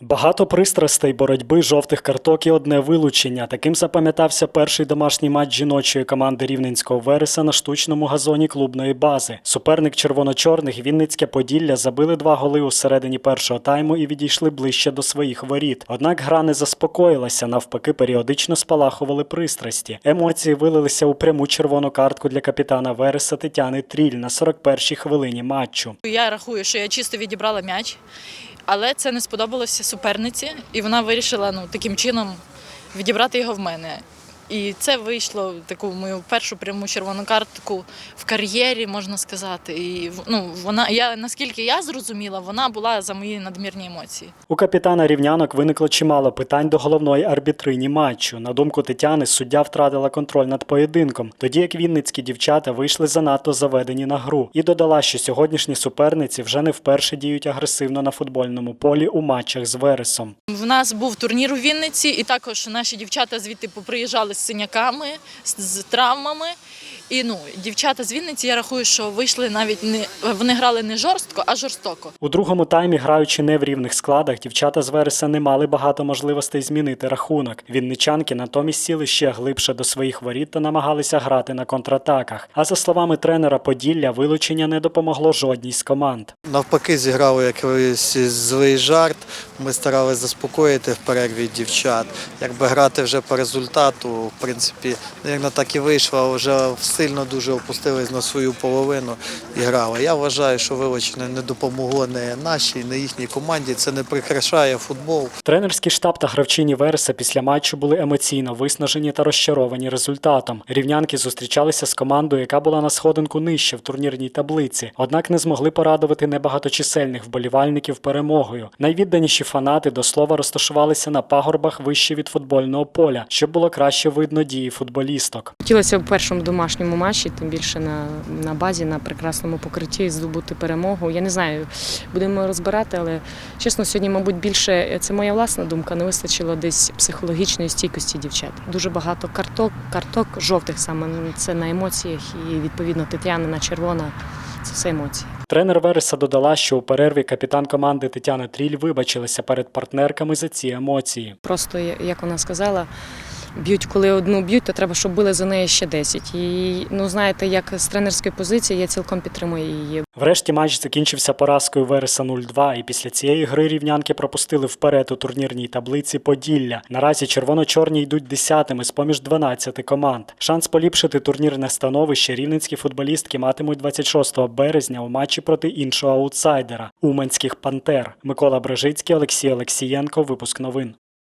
Багато пристрастей, боротьби, жовтих карток і одне вилучення. Таким запам'ятався перший домашній матч жіночої команди Рівненського Вереса на штучному газоні клубної бази. Суперник червоно-чорних Вінницьке Поділля забили два голи у середині першого тайму і відійшли ближче до своїх воріт. Однак гра не заспокоїлася, навпаки, періодично спалахували пристрасті. Емоції вилилися у пряму червону картку для капітана Вереса Тетяни Тріль на 41-й хвилині матчу. Я рахую, що я чисто відібрала м'яч, але це не сподобалося суперниці, і вона вирішила ну, таким чином відібрати його в мене. І це вийшло таку мою першу пряму червону картку в кар'єрі, можна сказати. І ну, вона, я, наскільки я зрозуміла, вона була за мої надмірні емоції. У капітана рівнянок виникло чимало питань до головної арбітрині матчу. На думку Тетяни, суддя втратила контроль над поєдинком, тоді як вінницькі дівчата вийшли занадто заведені на гру, і додала, що сьогоднішні суперниці вже не вперше діють агресивно на футбольному полі у матчах з Вересом. В нас був турнір у Вінниці, і також наші дівчата звідти поприїжджали з синяками, з, травмами. І ну, дівчата з Вінниці, я рахую, що вийшли навіть не вони грали не жорстко, а жорстоко. У другому таймі, граючи не в рівних складах, дівчата з Вереса не мали багато можливостей змінити рахунок. Вінничанки натомість сіли ще глибше до своїх воріт та намагалися грати на контратаках. А за словами тренера Поділля, вилучення не допомогло жодній з команд. Навпаки, зіграли якийсь злий жарт. Ми старалися заспокоїти в перерві дівчат. Якби грати вже по результату, в принципі, як так і вийшло, вже сильно дуже опустились на свою половину і грали. Я вважаю, що вилучення не допомогло не нашій, не їхній команді. Це не прикрашає футбол. Тренерський штаб та гравчині Вереса після матчу були емоційно виснажені та розчаровані результатом. Рівнянки зустрічалися з командою, яка була на сходинку нижче в турнірній таблиці, однак не змогли порадувати небагаточисельних вболівальників перемогою. Найвідданіші фанати до слова розташувалися на пагорбах вище від футбольного поля, щоб було краще видно дії футболісток. Хотілося в першому домашньому матчі, тим більше на, на базі, на прекрасному покритті, здобути перемогу. Я не знаю, будемо розбирати, але чесно, сьогодні, мабуть, більше це моя власна думка. Не вистачило десь психологічної стійкості дівчат. Дуже багато карток, карток жовтих саме це на емоціях, і відповідно Тетянина червона. Це все емоції. Тренер Вереса додала, що у перерві капітан команди Тетяна Тріль вибачилася перед партнерками за ці емоції. Просто як вона сказала. Б'ють, коли одну б'ють, то треба, щоб били за неї ще 10. І ну знаєте, як з тренерської позиції я цілком підтримую її. Врешті матч закінчився поразкою Вереса 0-2, і після цієї гри рівнянки пропустили вперед у турнірній таблиці Поділля. Наразі червоно-чорні йдуть десятими з поміж 12 команд. Шанс поліпшити турнірне становище рівненські футболістки матимуть 26 березня у матчі проти іншого аутсайдера Уманських Пантер. Микола Брежицький, Олексій Олексієнко. Випуск новин.